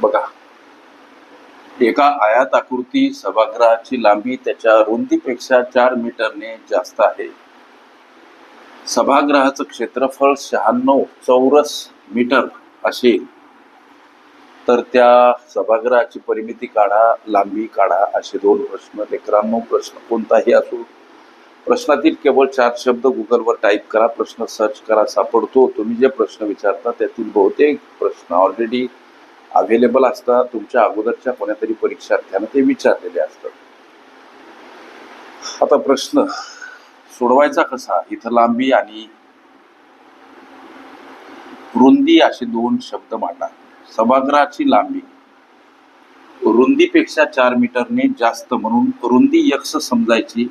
बघा. एका आयात आकृती सभागृहाची लांबी त्याच्या रुंदीपेक्षा चार मीटरने जास्त आहे. सभागृहाचं क्षेत्रफळ शहाण्णव चौरस मीटर असेल. तर त्या सभागृहाची परिमिती काढा लांबी काढा असे दोन प्रश्न. लेकरांनो प्रश्न कोणताही असो प्रश्नातील केवळ चार शब्द गुगलवर टाईप करा प्रश्न सर्च करा सापडतो. तुम्ही जे प्रश्न विचारता त्यातील बहुतेक प्रश्न ऑलरेडी अवेलेबल असतात तुमच्या अगोदरच्या कोणातरी परीक्षार्थ्यानं ते विचारलेले असतात आता प्रश्न सोडवायचा कसा? इथं लांबी आणि रुंदी असे दोन शब्द मांडा. सभागृहाची लांबी. रुंदीपेक्षा चार मीटरने जास्त म्हणून रुंदी यक्ष समजायची.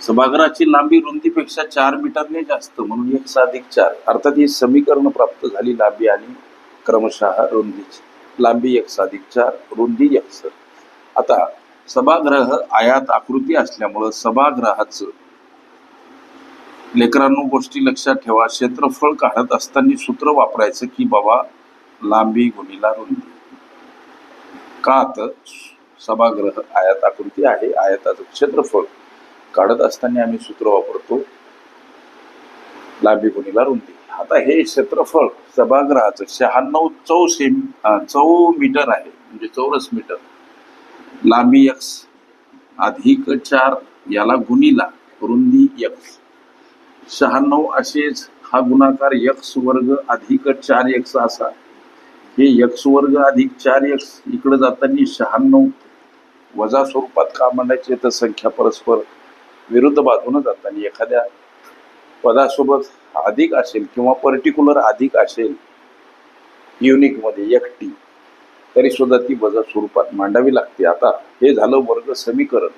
सभागृहाची लांबी रुंदीपेक्षा चार मीटरने जास्त म्हणून एक अधिक चार. अर्थात ही समीकरण प्राप्त झाली लांबी आणि क्रमशः रुंदीची. लांबी एक साधिक चार रुंदी एक आता सभागृह आयात आकृती असल्यामुळं सभागृहाचं लेकरांनो गोष्टी लक्षात ठेवा. क्षेत्रफळ काढत असताना सूत्र वापरायचं की बाबा लांबी गुणीला रुंदी. का तर सभागृह आयात आकृती आहे? आयताचं क्षेत्रफळ काढत असताना आम्ही सूत्र वापरतो लांबी गुणीला रुंदी. आता हे क्षेत्रफळ सभागृहाचं शहाण्णव चौ सेम चौ मीटर आहे म्हणजे चौरस मीटर. लांबी यक्स अधिक चार याला गुणीला रुंदी यक्ष शहाण्णव असेच हा गुणाकार यक्स वर्ग अधिक चार यक्ष असा. हे यक्स वर्ग अधिक चार यक्स इकडे जाताना शहाण्णव वजा स्वरूपात का मांडायचे तर संख्या परस्पर विरुद्ध बाजूनं जाताना एखाद्या पदासोबत अधिक असेल किंवा पर्टिक्युलर अधिक असेल युनिकमध्ये एकटी तरी सुद्धा ती वजा स्वरूपात मांडावी लागते. आता हे झालं वर्ग समीकरण.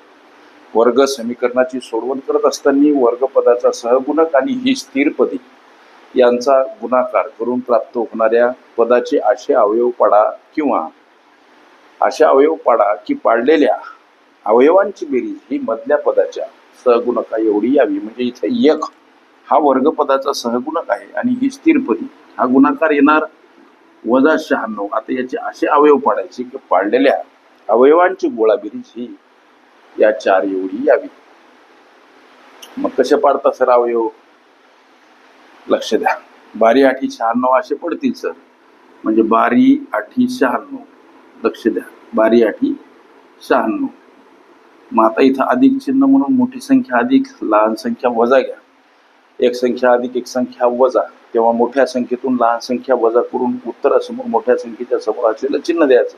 वर्ग समीकरणाची सोडवण करत असताना वर्गपदाचा सहगुणक आणि ही स्थिरपदी यांचा गुणाकार करून प्राप्त होणाऱ्या पदाचे असे अवयव पाडा किंवा असे अवयव पाडा की पाडलेल्या अवयवांची बेरीज ही मधल्या पदाच्या सहगुणका एवढी यावी. म्हणजे इथे एक हा वर्गपदाचा सहगुणक आहे आणि ही स्थिरपदी हा गुणाकार येणार वजा शहाण्णव. आता याचे असे अवयव पाडायचे की पाडलेल्या अवयवांची गोळाबिरीज ही या चार एवढी यावी. मग कसे पाडता सर अवयव? लक्ष द्या. बारी आठी शहाण्णव असे पडतील सर. म्हणजे बारी आठी शहाण्णव. लक्ष द्या. बारी आठी शहाण्णव. मग आता इथं अधिक चिन्ह म्हणून मोठी संख्या अधिक लहान संख्या वजा घ्या. एक संख्या अधिक एक संख्या वजा. तेव्हा मोठ्या संख्येतून लहान संख्या वजा करून उत्तरासमोर मोठ्या संख्येच्या समोर असलेलं चिन्ह द्यायचं.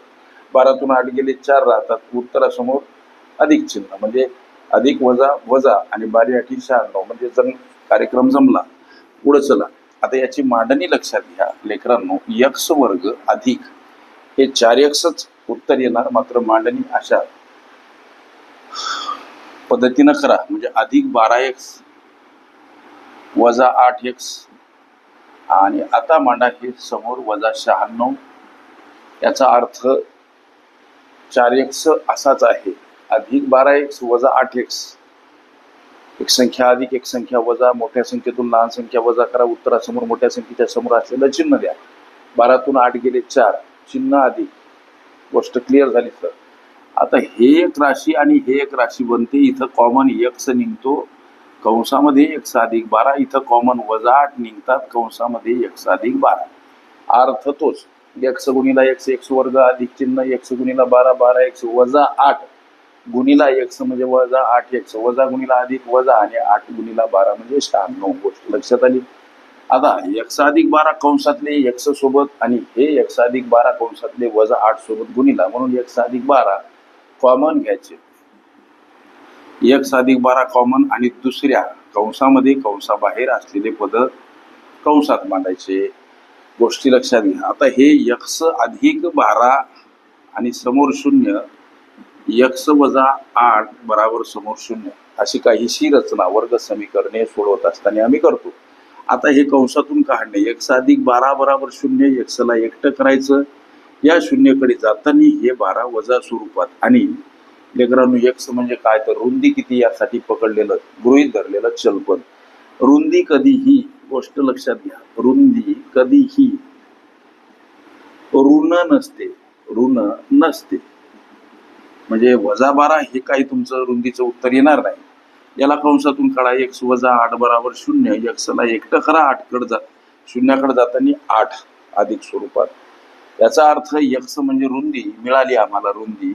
बारातून आठ गेले चार राहतात. उत्तरासमोर अधिक चिन्ह म्हणजे अधिक वजा वजा आणि बारी आठी शहाण्णव म्हणजे जर कार्यक्रम जमला पुढं चला. आता याची मांडणी लक्षात घ्या लेकरांनो. यक्स वर्ग अधिक. हे चार यक्सच उत्तर येणार मात्र मांडणी अशा पद्धतीनं करा. म्हणजे अधिक बारा एक्स वजा आठ एक्स आणि आता मांडा हे समोर वजा शहाण्णव. याचा अर्थ चार एक्स असाच आहे. अधिक बारा एक्स वजा आठ एक्स एक संख्या अधिक एक संख्या वजा मोठ्या संख्येतून लहान संख्या वजा करा. उत्तरासमोर मोठ्या संख्येच्या समोर असलेलं चिन्ह द्या. बारातून आठ गेले चार. चिन्ह अधिक. गोष्ट क्लिअर झाली सर आता हे एक राशी आणि हे एक राशी बनते इथं कॉमन एक्स निघतो. कंसामध्ये एक साधिक बारा. इथं कॉमन वजा आठ निघतात. कंसामध्ये एक साधिक बारा. अर्थ तोच. एक्स गुणीला एक्स एक्स वर्ग अधिक चिन्ह एक्स गुणीला बारा बारा एक्स वजा आठ. गुणीला एक्स म्हणजे वजा आठ एक्स वजा गुणीला अधिक वजा आणि आठ गुणीला बारा म्हणजे शहाण्णव. गोष्ट लक्षात आली? आता एक्स अधिक बारा कंसातले एक्स सोबत आणि हे एक्स अधिक बारा कंसातले वजा आठ सोबत गुणीला. म्हणून एक्स अधिक बारा कॉमन घ्यायचे. एक साधिक बारा कॉमन आणि दुसऱ्या कंसामध्ये कंसाबाहेर असलेले पद कंसात मांडायचे गोष्टी लक्षात घ्या. आता हे यक्स अधिक बारा आणि समोर शून्य यक्स वजा आठ बराबर समोर शून्य अशी काहीशी रचना वर्ग समीकरणे सोडवत असताना आम्ही करतो. आता हे कंसातून काढणे एक्स अधिक बारा बराबर शून्य एक्सला एकटं करायचं. या शून्यकडे जाताना हे बारा वजा स्वरूपात आणि लेकरांनो एक्स म्हणजे काय तर रुंदी किती यासाठी पकडलेलं गृहीत धरलेलं चलपद रुंदी कधीही गोष्ट लक्षात घ्या रुंदी कधीही ऋण नसते ऋण नसते. म्हणजे वजा बारा हे काही तुमचं रुंदीचं उत्तर येणार नाही. याला कंसातून काढा एक्स वजा आठ बराबर शून्य एक्सला एकटं खरा आठकडे जा शून्याकडे जाताना आठ अधिक स्वरूपात. याचा अर्थ यक्स म्हणजे रुंदी मिळाली आम्हाला रुंदी.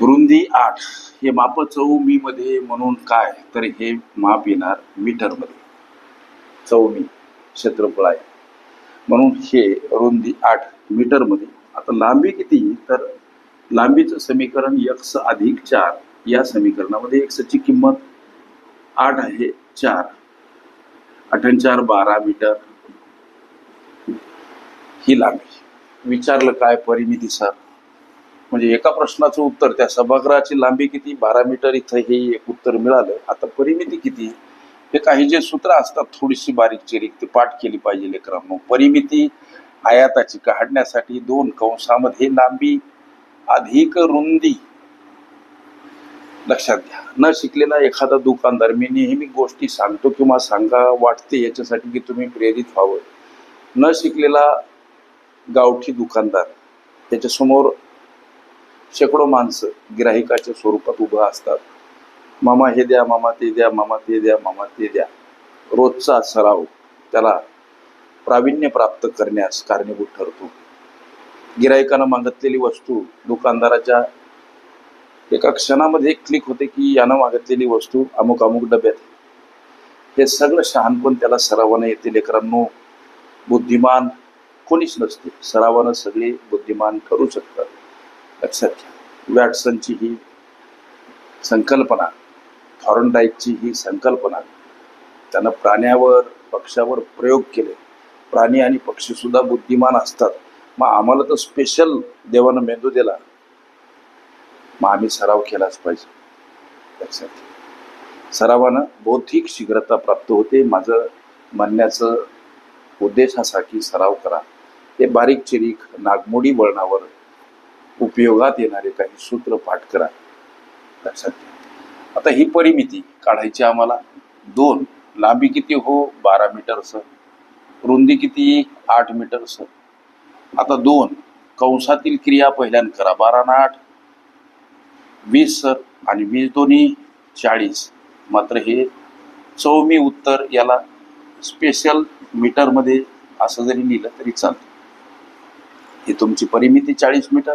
रुंदी आठ हे माप चौमी मध्ये म्हणून काय? तर हे माप येणार मीटरमध्ये. चौमी क्षेत्रफळ आहे. म्हणून हे रुंदी आठ मीटरमध्ये. आता लांबी किती तर लांबीचं समीकरण यक्स अधिक चार या समीकरणामध्ये एक्सची किंमत आठ आहे चार. आठन चार बारा मीटर. ही लांबी. विचारलं काय परिमिती सर? म्हणजे एका प्रश्नाचं उत्तर त्या सभागृहाची लांबी किती? बारा मीटर इथं हे एक उत्तर मिळालं. आता परिमिती किती? हे काही जे सूत्र असतात थोडीशी बारीक चिरीक ते पाठ केली पाहिजे लेकरांनो. परिमिती आयाताची काढण्यासाठी दोन कंसामध्ये लांबी अधिक रुंदी. लक्षात घ्या. न शिकलेला एखादा दुकानदार मी नेहमी गोष्टी सांगतो किंवा सांगा वाटते याच्यासाठी की तुम्ही प्रेरित व्हावं. न शिकलेला गावठी दुकानदार त्याच्यासमोर शेकडो माणसं गिराहिकाच्या स्वरूपात उभं असतात. मामा हे द्या मामा ते द्या मामा ते द्या मामा ते द्या. रोजचा सराव त्याला प्रावीण्य प्राप्त करण्यास कारणीभूत ठरतो. गिराहिकानं मागितलेली वस्तू दुकानदाराच्या एका क्षणामध्ये क्लिक होते की यानं मागितलेली वस्तू अमुक अमुक डब्यात हे सगळं शहाणपण त्याला सरावानं येते. लेकरांनो बुद्धिमान कोणीच नसते. सरावानं सगळे बुद्धिमान ठरू शकतात. लक्षात घ्या वॅटसनची ही संकल्पना थॉरनडाईकची ही संकल्पना त्यानं प्राण्यावर पक्ष्यावर प्रयोग केले. प्राणी आणि पक्षीसुद्धा बुद्धिमान असतात. मग आम्हाला तर स्पेशल देवानं मेंदू दिला. मग आम्ही सराव केलाच पाहिजे. लक्षात घ्या. सरावानं बौद्धिक शीघ्रता प्राप्त होते. माझं म्हणण्याचं उद्देश असा की सराव करा. ते बारीक चिरीक नागमोडी वळणावर उपयोगात येणारे काही सूत्र पाठ करा. लक्षात घ्या आता ही परिमिती काढायची आम्हाला. दोन लांबी किती हो? बारा मीटर सर रुंदी किती? आठ मीटर सर आता दोन कंसातील क्रिया पहिल्यान करा. बारा ना आठ. वीस सर. आणि वीस दोन्ही चाळीस. मात्र हे चौमी उत्तर याला स्पेशल मीटरमध्ये असं जरी लिहिलं तरी चालतं. ही तुमची परिमिती चाळीस मीटर